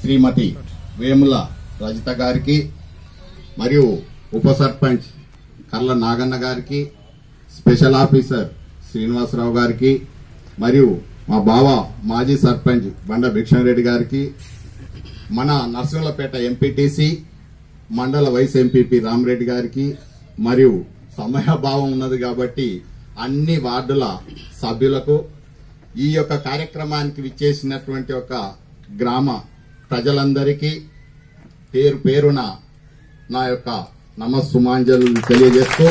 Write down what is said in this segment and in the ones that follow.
శ్రీమతి వేముల రజిత గారికి మరియు ఉప సర్పంచ్ కర్ల నాగన్న గారికి స్పెషల్ ఆఫీసర్ శ్రీనివాసరావు గారికి మరియు మా బావ మాజీ సర్పంచ్ బండ భిక్షణరెడ్డి గారికి మన నర్సింహులపేట ఎంపీటీసీ మండల వైస్ ఎంపీపీ రామరెడ్డి గారికి మరియు సమయభావం ఉన్నది కాబట్టి అన్ని వార్డుల సభ్యులకు ఈ యొక్క కార్యక్రమానికి విచ్చేసినటువంటి ఒక గ్రామ ప్రజలందరికీ పేరు పేరున నా యొక్క నమస్సుమాంజలు తెలియజేస్తూ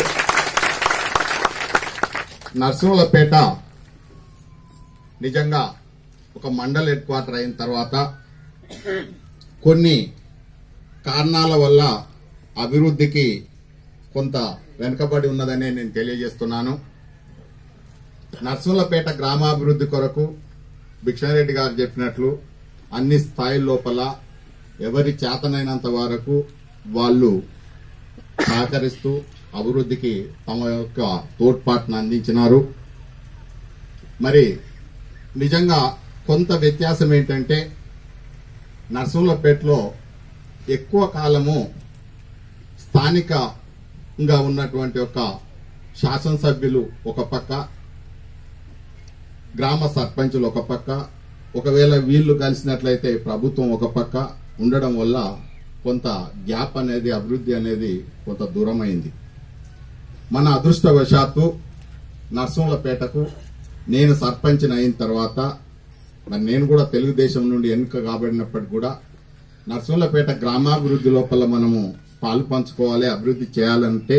నర్సింహులపేట నిజంగా ఒక మండల్ హెడ్ క్వార్టర్ అయిన తర్వాత కొన్ని కారణాల వల్ల అభివృద్ధికి కొంత వెనుకబడి ఉన్నదని నేను తెలియజేస్తున్నాను. నర్సులపేట గ్రామాభివృద్ధి కొరకు బిక్షనారెడ్డి గారు చెప్పినట్లు అన్ని స్థాయి లోపల ఎవరి చేతనైనంత వరకు వాళ్ళు సహకరిస్తూ అభివృద్ధికి తమ యొక్క తోడ్పాటును అందించినారు. మరి నిజంగా కొంత వ్యత్యాసం ఏంటంటే నర్సులపేటలో ఎక్కువ కాలము స్థానికంగా ఉన్నటువంటి ఒక శాసనసభ్యులు ఒక పక్క గ్రామ సర్పంచులు ఒక పక్క ఒకవేళ వీళ్ళు కలిసినట్లయితే ప్రభుత్వం ఒక పక్క ఉండడం వల్ల కొంత గ్యాప్ అనేది అభివృద్ధి అనేది కొంత దూరమైంది. మన అదృష్టవశాత్తు నర్సింహులపేటకు నేను సర్పంచ్ని అయిన తర్వాత మరి నేను కూడా తెలుగుదేశం నుండి ఎన్నిక కాబడినప్పటికీ కూడా నర్సింహులపేట గ్రామాభివృద్ధి లోపల మనము పాలు పంచుకోవాలి అభివృద్ధి చేయాలంటే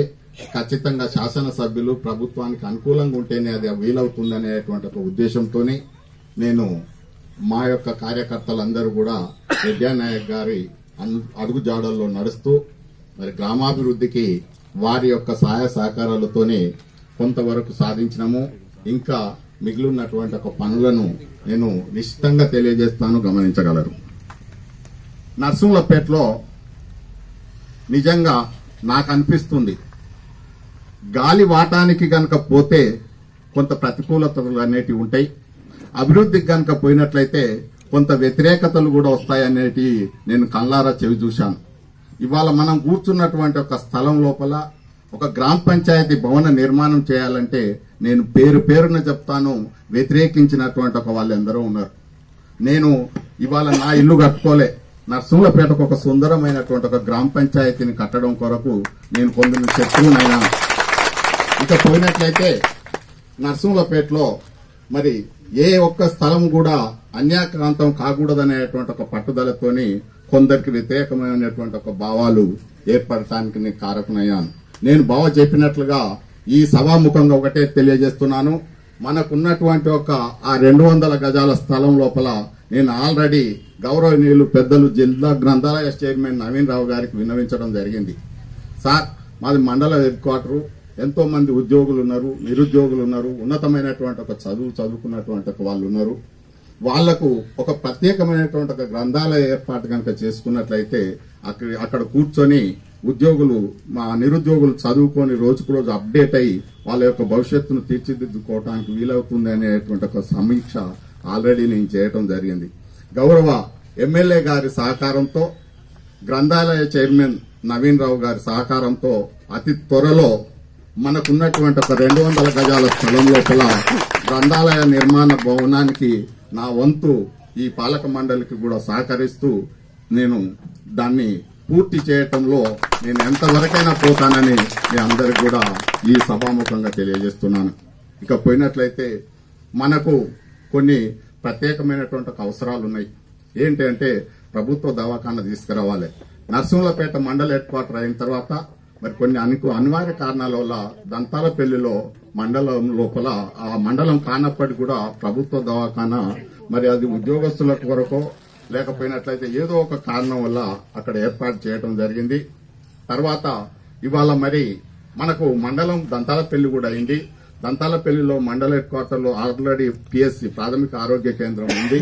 ఖచ్చితంగా శాసనసభ్యులు ప్రభుత్వానికి అనుకూలంగా ఉంటేనే అది వీలవుతుందనేటువంటి ఒక ఉద్దేశంతోనే నేను మా యొక్క కార్యకర్తలందరూ కూడా విద్యానాయక్ గారి అన్- అడుగుజాడల్లో నడుస్తూ మరి గ్రామాభివృద్ధికి వారి యొక్క సహాయ సహకారాలతోనే కొంతవరకు సాధించినాము. ఇంకా మిగిలినటువంటి ఒక పనులను నేను నిశ్చితంగా తెలియజేస్తాను గమనించగలరు. నర్సింహులపేటలో నిజంగా నాకు అనిపిస్తుంది గాలి వాటానికి గనక పోతే కొంత ప్రతికూలతలు అనేటివి ఉంటాయి. అభివృద్ధికి కనుక పోయినట్లయితే కొంత వ్యతిరేకతలు కూడా వస్తాయనేటి నేను కళ్ళారా చెవి చూశాను. ఇవాళ మనం కూర్చున్నటువంటి ఒక స్థలం లోపల ఒక గ్రామ పంచాయతీ భవన నిర్మాణం చేయాలంటే నేను పేరు పేరున చెప్తాను వ్యతిరేకించినటువంటి ఒక వాళ్ళందరూ ఉన్నారు. నేను ఇవాళ నా ఇల్లు కట్టుకోలే. నర్సింహులపేటకు ఒక సుందరమైనటువంటి ఒక గ్రామ పంచాయతీని కట్టడం కొరకు నేను కొందరు శత్రువునైనా ఇక పోయినట్లయితే నర్సింహపేటలో మరి ఏ ఒక్క స్థలం కూడా అన్యాక్రాంతం కాకూడదనేటువంటి ఒక పట్టుదలతోని కొందరికి వ్యతిరేకమైనటువంటి ఒక భావాలు ఏర్పడటానికి నేను కారకునయ్యాను. నేను బావ చెప్పినట్లుగా ఈ సభాముఖంగా ఒకటే తెలియజేస్తున్నాను. మనకున్నటువంటి ఒక ఆ రెండు వందల గజాల స్థలం లోపల నేను ఆల్రెడీ గౌరవనీయులు పెద్దలు జిల్లా గ్రంథాలయ చైర్మన్ నవీన్ రావు గారికి విన్నవించడం జరిగింది. సార్ మాది మండల హెడ్ క్వార్టరు. ఎంతో మంది ఉద్యోగులు ఉన్నారు నిరుద్యోగులు ఉన్నారు ఉన్నతమైనటువంటి ఒక చదువు చదువుకున్నటువంటి ఒక వాళ్ళు ఉన్నారు. వాళ్ళకు ఒక ప్రత్యేకమైనటువంటి ఒక గ్రంథాలయ ఏర్పాటు కనుక చేసుకున్నట్లయితే అక్కడ అక్కడ కూర్చొని ఉద్యోగులు మా నిరుద్యోగులు చదువుకొని రోజుకు రోజు అప్డేట్ అయ్యి వాళ్ళ యొక్క భవిష్యత్తును తీర్చిదిద్దుకోవడానికి వీలవుతుంది అనేటువంటి ఒక సమీక్ష ఆల్రెడీ నేను చేయటం జరిగింది. గౌరవ ఎమ్మెల్యే గారి సహకారంతో గ్రంథాలయ చైర్మన్ నవీన్ రావు గారి సహకారంతో అతి త్వరలో మనకున్నటువంటి ఒక రెండు వందల గజాల స్థలం లోపల గ్రంథాలయ నిర్మాణ భవనానికి నా వంతు ఈ పాలక మండలికి కూడా సహకరిస్తూ నేను దాన్ని పూర్తి చేయటంలో నేను ఎంతవరకైనా పోతానని మీ అందరికి కూడా ఈ సభాముఖంగా తెలియజేస్తున్నాను. ఇక పోయినట్లయితే మనకు కొన్ని ప్రత్యేకమైనటువంటి అవసరాలు ఉన్నాయి. ఏంటి అంటే ప్రభుత్వ దవాఖాన తీసుకురావాలి. నర్సింహులపేట మండల హెడ్ క్వార్టర్ అయిన తర్వాత మరి కొన్ని అనుకు అనివార్య కారణాల వల్ల దంతాలపల్లిలో మండలం లోపల ఆ మండలం కానప్పటికీ కూడా ప్రభుత్వ దవాఖానా మరి అది ఉద్యోగస్తుల కొరకో లేకపోయినట్లయితే ఏదో ఒక కారణం వల్ల అక్కడ ఏర్పాటు చేయడం జరిగింది. తర్వాత ఇవాళ మరి మనకు మండలం దంతాలపల్లి కూడా అయింది. దంతాలపల్లిలో మండల హెడ్ ఆల్రెడీ పిఎస్సి ప్రాథమిక ఆరోగ్య కేంద్రం ఉంది.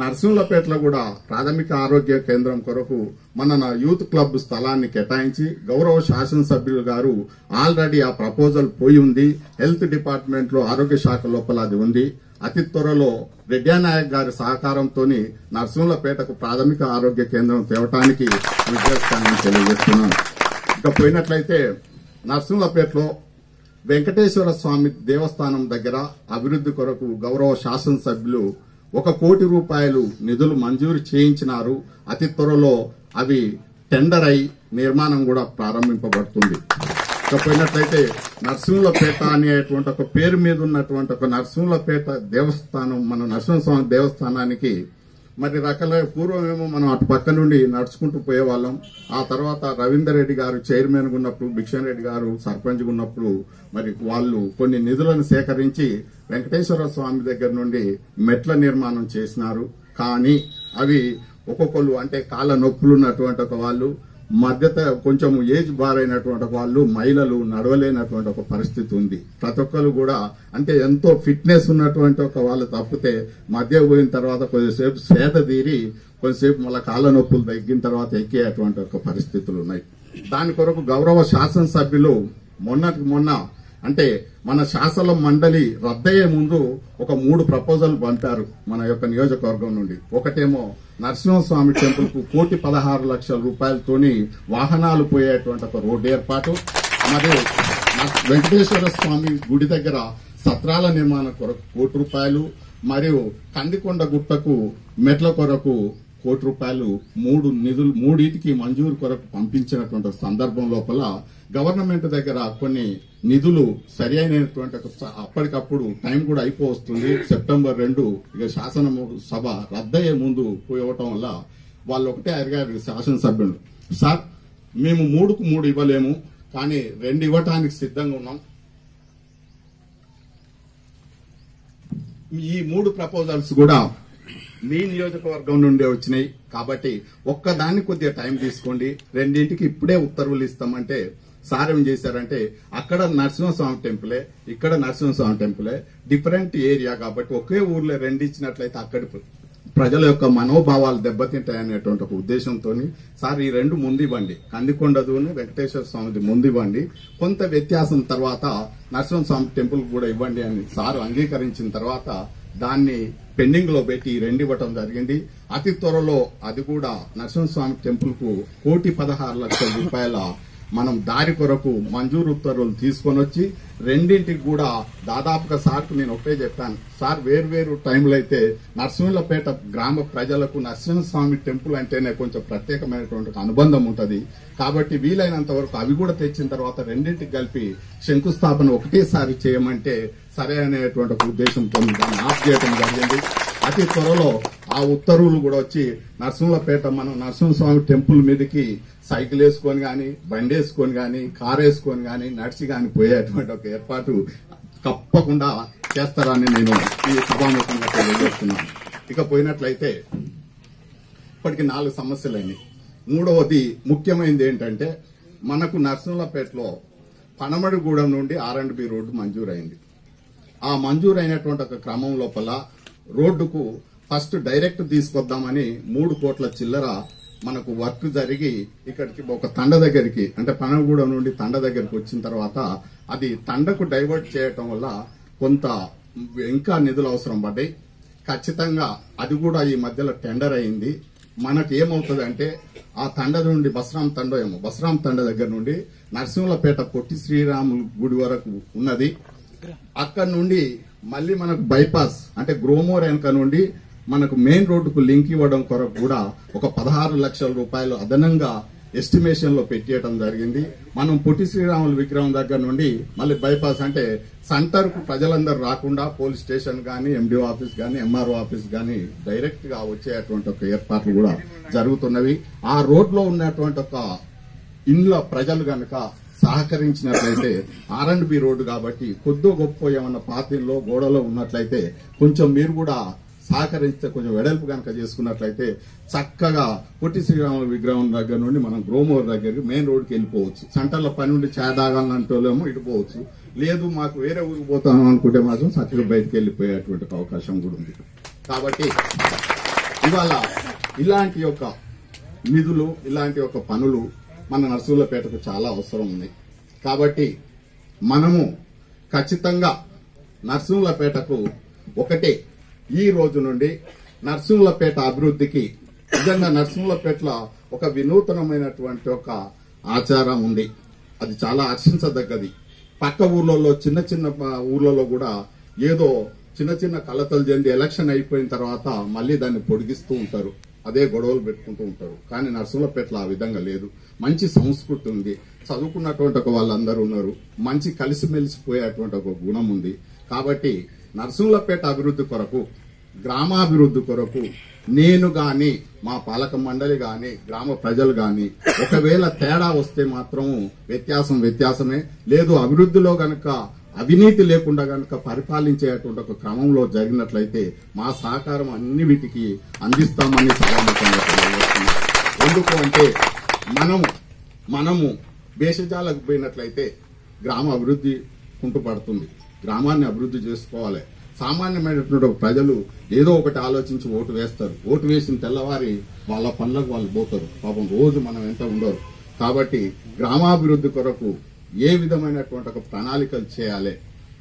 నర్సింహులపేటలో కూడా ప్రాథమిక ఆరోగ్య కేంద్రం కొరకు మన యూత్ క్లబ్ స్థలాన్ని కేటాయించి గౌరవ శాసనసభ్యులు గారు ఆల్రెడీ ఆ ప్రపోజల్ పోయి ఉంది. హెల్త్ డిపార్ట్మెంట్లో ఆరోగ్య శాఖ లోపల అది ఉంది. అతి త్వరలో రెడ్డానాయక్ గారి సహకారంతో నర్సింహులపేటకు ప్రాథమిక ఆరోగ్య కేంద్రం తేవటానికి విజయస్థానం తెలియజేస్తున్నాను. ఇక పోయినట్లయితే నర్సింహులపేటలో వెంకటేశ్వర స్వామి దేవస్థానం దగ్గర అభివృద్ధి కొరకు గౌరవ శాసనసభ్యులు ఒక కోటి రూపాయలు నిధులు మంజూరు చేయించినారు. అతి త్వరలో అవి టెండర్ అయి నిర్మాణం కూడా ప్రారంభింపబడుతుంది. ఇక పోయినట్లయితే నరసింహులపేట అనేటువంటి ఒక పేరు మీద ఉన్నటువంటి ఒక నరసింహులపేట దేవస్థానం మన నరసింహస్వామి దేవస్థానానికి మరి రకాల పూర్వమేమో మనం అటు పక్క నుండి నడుచుకుంటూ పోయేవాళ్ళం. ఆ తర్వాత రవీందర్ రెడ్డి గారు చైర్మన్ ఉన్నప్పుడు భిక్షన్ రెడ్డి గారు సర్పంచ్ ఉన్నప్పుడు మరి వాళ్ళు కొన్ని నిధులను సేకరించి వెంకటేశ్వర స్వామి దగ్గర నుండి మెట్ల నిర్మాణం చేసినారు. కానీ అవి ఒక్కొక్కరు అంటే కాళ్ళ నొప్పులు ఉన్నటువంటి ఒక వాళ్ళు మధ్యత కొంచెం ఏజ్ బారైనటువంటి వాళ్ళు మహిళలు నడవలేనటువంటి ఒక పరిస్థితి ఉంది. ప్రతి ఒక్కరు కూడా అంటే ఎంతో ఫిట్నెస్ ఉన్నటువంటి ఒక వాళ్ళు తప్పితే మధ్య పోయిన తర్వాత కొద్దిసేపు సేద తీరి కొద్దిసేపు మళ్ళీ కాళ్ళ నొప్పులు తగ్గిన తర్వాత ఎక్కేటువంటి ఒక పరిస్థితులు ఉన్నాయి. దాని కొరకు గౌరవ శాసనసభ్యులు మొన్నటికి మొన్న అంటే మన శాసన మండలి రద్దయ్యే ముందు ఒక మూడు ప్రపోజల్ పంపారు మన యొక్క నియోజకవర్గం నుండి. ఒకటేమో నరసింహస్వామి టెంపుల్కు కోటి పదహారు లక్షల రూపాయలతోని వాహనాలు పోయేటువంటి ఒక రోడ్డు ఏర్పాటు. మరియు వెంకటేశ్వర స్వామి గుడి దగ్గర సత్రాల నిర్మాణం కొరకు కోటి రూపాయలు మరియు కందికొండ గుట్టకు మెట్ల కొరకు కోటి రూపాయలు మూడు నిధులు మూడింటికి మంజూరు కొరకు పంపించినటువంటి సందర్భం లోపల గవర్నమెంట్ దగ్గర కొన్ని నిధులు సరి అయినటువంటి అప్పటికప్పుడు టైం కూడా అయిపోవస్తుంది. సెప్టెంబర్ రెండు ఇక శాసన సభ రద్దయ్యే ముందు పోయవటం వల్ల వాళ్ళు ఒకటే అడిగారు శాసనసభ్యులు. సార్ మేము మూడుకు మూడు ఇవ్వలేము కానీ రెండు ఇవ్వటానికి సిద్ధంగా ఉన్నాం. ఈ మూడు ప్రపోజల్స్ కూడా మీ నియోజకవర్గం నుండే వచ్చినాయి. కాబట్టి ఒక్కదాన్ని కొద్దిగా టైం తీసుకోండి. రెండింటికి ఇప్పుడే ఉత్తర్వులు ఇస్తామంటే సార్ ఏం చేశారంటే అక్కడ నరసింహస్వామి టెంపులే ఇక్కడ నరసింహస్వామి టెంపులే డిఫరెంట్ ఏరియా కాబట్టి ఒకే ఊర్లో రెండు ఇచ్చినట్లయితే అక్కడి ప్ర- ప్రజల యొక్క మనోభావాలు దెబ్బతింటాయనేటువంటి ఒక ఉద్దేశంతో సార్ ఈ రెండు ముందు ఇవ్వండి కందికొండదును వెంకటేశ్వర స్వామిది ముందు ఇవ్వండి కొంత వ్యత్యాసం తర్వాత నరసింహస్వామి టెంపుల్ కూడా ఇవ్వండి అని సార్ అంగీకరించిన తర్వాత దాన్ని పెండింగ్లో పెట్టి రెండు ఇవ్వటం జరిగింది. అతి త్వరలో అది కూడా నరసింహస్వామి టెంపుల్కు కోటి పదహారు లక్షల రూపాయల మనం దారి కొరకు మంజూరు ఉత్తర్వులు తీసుకొని వచ్చి రెండింటికి కూడా దాదాపుగా సార్కు నేను ఒకటే చెప్పాను. సార్ వేర్వేరు టైంలో అయితే నరసింహులపేట గ్రామ ప్రజలకు నరసింహస్వామి టెంపుల్ అంటేనే కొంచెం ప్రత్యేకమైనటువంటి అనుబంధం ఉంటుంది. కాబట్టి వీలైనంత వరకు అవి కూడా తెచ్చిన తర్వాత రెండింటికి కలిపి శంకుస్థాపన ఒకటేసారి చేయమంటే సరే అనేటువంటి ఉద్దేశంతో దాన్ని ఆఫ్ చేయడం జరిగింది. అతి త్వరలో ఆ ఉత్తర్వులు కూడా వచ్చి నరసింహపేట మనం నరసింహస్వామి టెంపుల్ మీదకి సైకిల్ వేసుకొని గాని బండి వేసుకొని గాని కార్ వేసుకొని గాని నడిచి గాని పోయేటువంటి ఒక ఏర్పాటు తప్పకుండా చేస్తారని నేను ఈ సభాముఖంగా తెలియజేస్తున్నాను. ఇక పోయినట్లయితే ఇప్పటికి నాలుగు సమస్యలైనవి మూడవది ముఖ్యమైనది ఏంటంటే మనకు నరసింహపేటలో పనమడిగూడెం నుండి ఆర్ అండ్ బి రోడ్డు మంజూరైంది. ఆ మంజూరైనటువంటి ఒక క్రమం లోపల రోడ్డుకు ఫస్ట్ డైరెక్ట్ తీసుకొద్దామని మూడు కోట్ల చిల్లర మనకు వర్క్ జరిగి ఇక్కడికి ఒక తండ దగ్గరికి అంటే పనగూడెం నుండి తండ దగ్గరికి వచ్చిన తర్వాత అది తండకు డైవర్ట్ చేయటం వల్ల కొంత ఇంకా నిధులు అవసరం పడ్డాయి. ఖచ్చితంగా అది కూడా ఈ మధ్యలో టెండర్ అయింది. మనకు ఏమవుతుంది అంటే ఆ తండ నుండి బస్రాం తండ ఏమో బస్రాం తండ దగ్గర నుండి నరసింహులపేట పొట్టి శ్రీరాములు గుడి వరకు ఉన్నది. అక్కడ నుండి మళ్ళీ మనకు బైపాస్ అంటే గ్రోమోర్ వెనక నుండి మనకు మెయిన్ రోడ్డుకు లింక్ ఇవ్వడం కొరకు కూడా ఒక పదహారు లక్షల రూపాయలు అదనంగా ఎస్టిమేషన్లో పెట్టేయడం జరిగింది. మనం పొట్టి శ్రీరాములు విగ్రహం దగ్గర నుండి మళ్ళీ బైపాస్ అంటే సెంటర్కు ప్రజలందరూ రాకుండా పోలీస్ స్టేషన్ కానీ ఎండిఓ ఆఫీస్ కానీ ఎంఆర్ఓ ఆఫీస్ కానీ డైరెక్ట్గా వచ్చేటువంటి ఒక ఏర్పాట్లు కూడా జరుగుతున్నవి. ఆ రోడ్లో ఉన్నటువంటి ఒక ఇండ్ల ప్రజలు గనక సహకరించినట్లయితే ఆర్ అండ్ బి రోడ్డు కాబట్టి కొద్దో గొప్ప ఏమన్నా పాతిల్లో గోడలో ఉన్నట్లయితే కొంచెం మీరు కూడా సహకరిస్తే కొంచెం వెడల్పు కనుక చేసుకున్నట్లయితే చక్కగా పొట్టి శ్రీరాముల విగ్రహం దగ్గర నుండి మనం గ్రోమోర్ దగ్గరికి మెయిన్ రోడ్కి వెళ్ళిపోవచ్చు. సెంటర్లో పని నుండి ఛాయ్ ఇటుపోవచ్చు ఇటు పోవచ్చు. లేదు మాకు వేరే ఊరికి పోతాను అనుకుంటే మాత్రం చక్కగా బయటకు వెళ్ళిపోయేటువంటి అవకాశం కూడా ఉంది. కాబట్టి ఇవాళ ఇలాంటి యొక్క నిధులు ఇలాంటి యొక్క పనులు మన నర్సులపేటకు చాలా అవసరం ఉంది కాబట్టి మనము ఖచ్చితంగా నర్సులపేటకు ఒకటే ఈ రోజు నుండి నర్సింహులపేట అభివృద్ధికి నిజంగా నర్సింహులపేటలో ఒక వినూతనమైనటువంటి ఒక ఆచారం ఉంది. అది చాలా హర్షించదగ్గది పక్క ఊర్లలో చిన్న చిన్న ఊర్లలో కూడా ఏదో చిన్న చిన్న కలతలు చెంది ఎలక్షన్ అయిపోయిన తర్వాత మళ్ళీ దాన్ని పొడిగిస్తూ ఉంటారు. అదే గొడవలు పెట్టుకుంటూ ఉంటారు. కానీ నర్సులపేటలో ఆ విధంగా లేదు. మంచి సంస్కృతి ఉంది. చదువుకున్నటువంటి ఒక వాళ్ళందరూ ఉన్నారు. మంచి కలిసిమెలిసిపోయేటువంటి ఒక గుణం ఉంది. కాబట్టి నర్సులపేట అభివృద్ధి కొరకు గ్రామాభివృద్ధి కొరకు నేను గాని మా పాలక మండలి గాని గ్రామ ప్రజలు గాని ఒకవేళ తేడా వస్తే మాత్రం వ్యత్యాసం వ్యత్యాసమే. లేదు అభివృద్ధిలో గనక అవినీతి లేకుండా గనక పరిపాలించేటువంటి ఒక క్రమంలో జరిగినట్లయితే మా సహకారం అన్ని వీటికి అందిస్తామని సభాముఖంగా ఎందుకు అంటే మనము మనము భేషజాలకు పోయినట్లయితే గ్రామ అభివృద్ధి కుంటుపడుతుంది. గ్రామాన్ని అభివృద్ధి చేసుకోవాలి. సామాన్యమైనటువంటి ప్రజలు ఏదో ఒకటి ఆలోచించి ఓటు వేస్తారు. ఓటు వేసిన తెల్లవారి వాళ్ళ పనులకు వాళ్ళు పోతారు. పాపం రోజు మనం ఎంత ఉండరు. కాబట్టి గ్రామాభివృద్ధి కొరకు ఏ విధమైనటువంటి ఒక ప్రణాళికలు చేయాలి?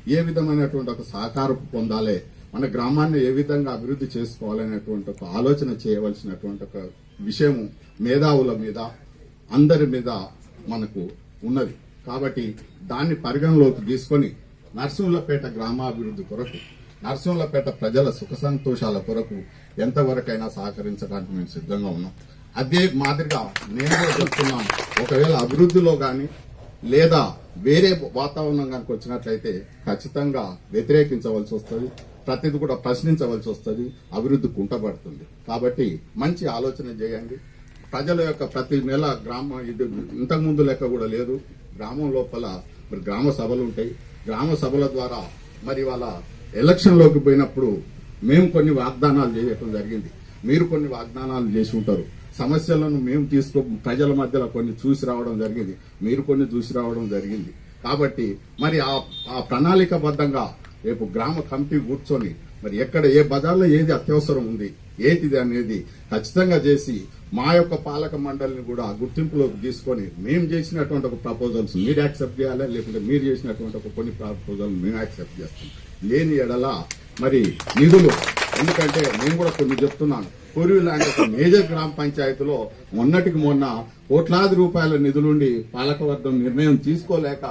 ఏ విధమైనటువంటి ఒక సహకారం పొందాలి? మన గ్రామాన్ని ఏ విధంగా అభివృద్ధి చేసుకోవాలనేటువంటి ఒక ఆలోచన చేయవలసినటువంటి ఒక విషయం మేధావుల మీద అందరి మీద మనకు ఉన్నది. కాబట్టి దాన్ని పరిగణలోకి తీసుకొని నర్సింహులపేట గ్రామాభివృద్ధి కొరకు నర్సింహులపేట ప్రజల సుఖ సంతోషాల కొరకు ఎంతవరకైనా సహకరించడానికి మేము సిద్ధంగా ఉన్నాం. అదే మాదిరిగా నేను కూడా చెప్తున్నాను ఒకవేళ అభివృద్ధిలో గాని లేదా వేరే వాతావరణం కనుక వచ్చినట్లయితే ఖచ్చితంగా వ్యతిరేకించవలసి వస్తుంది ప్రతిది కూడా ప్రశ్నించవలసి వస్తుంది అభివృద్ధి కుంటపడుతుంది. కాబట్టి మంచి ఆలోచన చేయండి. ప్రజల యొక్క ప్రతి నెల గ్రామ ఇది ఇంతకుముందు లెక్క కూడా లేదు. గ్రామం లోపల మరి గ్రామ సభలు ఉంటాయి. గ్రామ సభల ద్వారా మరి వాళ్ళ ఎలక్షన్లోకి పోయినప్పుడు మేము కొన్ని వాగ్దానాలు చేయటం జరిగింది. మీరు కొన్ని వాగ్దానాలు చేసి ఉంటారు. సమస్యలను మేము తీసుకో ప్రజల మధ్యలో కొన్ని చూసి రావడం జరిగింది. మీరు కొన్ని చూసి రావడం జరిగింది. కాబట్టి మరి ఆ ఆ ప్రణాళికబద్ధంగా రేపు గ్రామ కమిటీ కూర్చొని మరి ఎక్కడ ఏ బజార్లో ఏది అత్యవసరం ఉంది ఏంటిది అనేది ఖచ్చితంగా చేసి మా యొక్క పాలక మండలిని కూడా గుర్తింపులోకి తీసుకొని మేము చేసినటువంటి ఒక ప్రపోజల్స్ మీరు యాక్సెప్ట్ చేయాలి? లేకుంటే మీరు చేసినటువంటి ఒక కొన్ని ప్రపోజల్ మేము యాక్సెప్ట్ చేస్తాం. లేని ఎడల మరి నిధులు ఎందుకంటే నేను కూడా కొన్ని చెప్తున్నాను. పూర్వీ లాంటి ఒక మేజర్ గ్రామ పంచాయతీలో మొన్నటికి మొన్న కోట్లాది రూపాయల నిధులుండి పాలకవర్గం నిర్ణయం తీసుకోలేక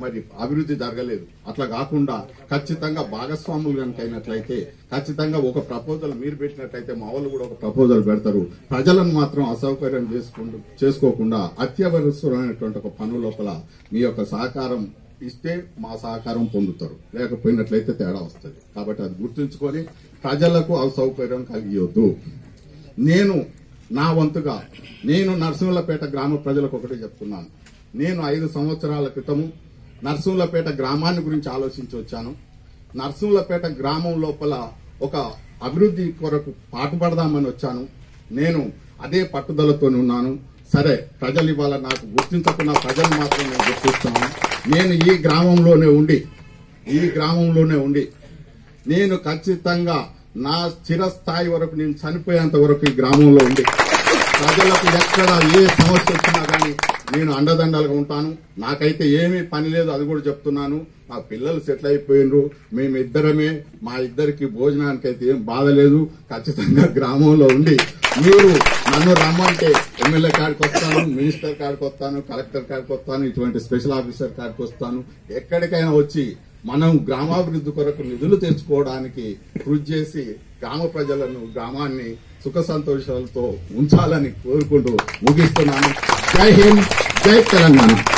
మరి అభివృద్ధి జరగలేదు. అట్లా కాకుండా ఖచ్చితంగా భాగస్వాములు కనుక అయినట్లయితే ఖచ్చితంగా ఒక ప్రపోజల్ మీరు పెట్టినట్లయితే మా వాళ్ళు కూడా ఒక ప్రపోజల్ పెడతారు. ప్రజలను మాత్రం అసౌకర్యం చేసుకుంటూ చేసుకోకుండా అత్యవసరమైనటువంటి ఒక పను లోపల మీ యొక్క సహకారం ఇస్తే మా సహకారం పొందుతారు. లేకపోయినట్లయితే తేడా వస్తుంది. కాబట్టి అది గుర్తుంచుకొని ప్రజలకు అసౌకర్యం కలిగియొద్దు. నేను నా వంతుగా నేను నరసింహులపేట గ్రామ ప్రజలకు ఒకటి చెప్తున్నాను. నేను ఐదు సంవత్సరాల క్రితము నరసింహులపేట గ్రామాన్ని గురించి ఆలోచించి వచ్చాను. నరసింహులపేట గ్రామం లోపల ఒక అభివృద్ధి కొరకు పాటుపడదామని వచ్చాను. నేను అదే పట్టుదలతో ఉన్నాను. సరే ప్రజలు ఇవాళ నాకు గుర్తించకుండా ప్రజలు మాత్రం నేను గుర్తిస్తాను. నేను ఈ గ్రామంలోనే ఉండి ఈ గ్రామంలోనే ఉండి నేను ఖచ్చితంగా నా చిరస్థాయి వరకు నేను చనిపోయేంత వరకు ఈ గ్రామంలో ఉండి ప్రజలకు ఎక్కడ ఏ సమస్య వచ్చినా నేను అండదండలుగా ఉంటాను. నాకైతే ఏమీ పని లేదు అది కూడా చెప్తున్నాను. మా పిల్లలు సెటిల్ అయిపోయినరు. మేమిద్దరమే మా ఇద్దరికి భోజనానికి అయితే ఏం బాధ లేదు. ఖచ్చితంగా గ్రామంలో ఉండి మీరు నన్ను రమ్మంటే ఎమ్మెల్యే కాడికి వస్తాను మినిస్టర్ కాడికి వస్తాను కలెక్టర్ కాడికి వస్తాను ఇటువంటి స్పెషల్ ఆఫీసర్ కాడికి వస్తాను. ఎక్కడికైనా వచ్చి మనం గ్రామాభివృద్ధి కొరకు నిధులు తెచ్చుకోవడానికి కృషి చేసి గ్రామ ప్రజలను గ్రామాన్ని సుఖ సంతోషాలతో ఉంచాలని కోరుకుంటూ ముగిస్తున్నాను. జై హింద్ జై తెలంగాణ.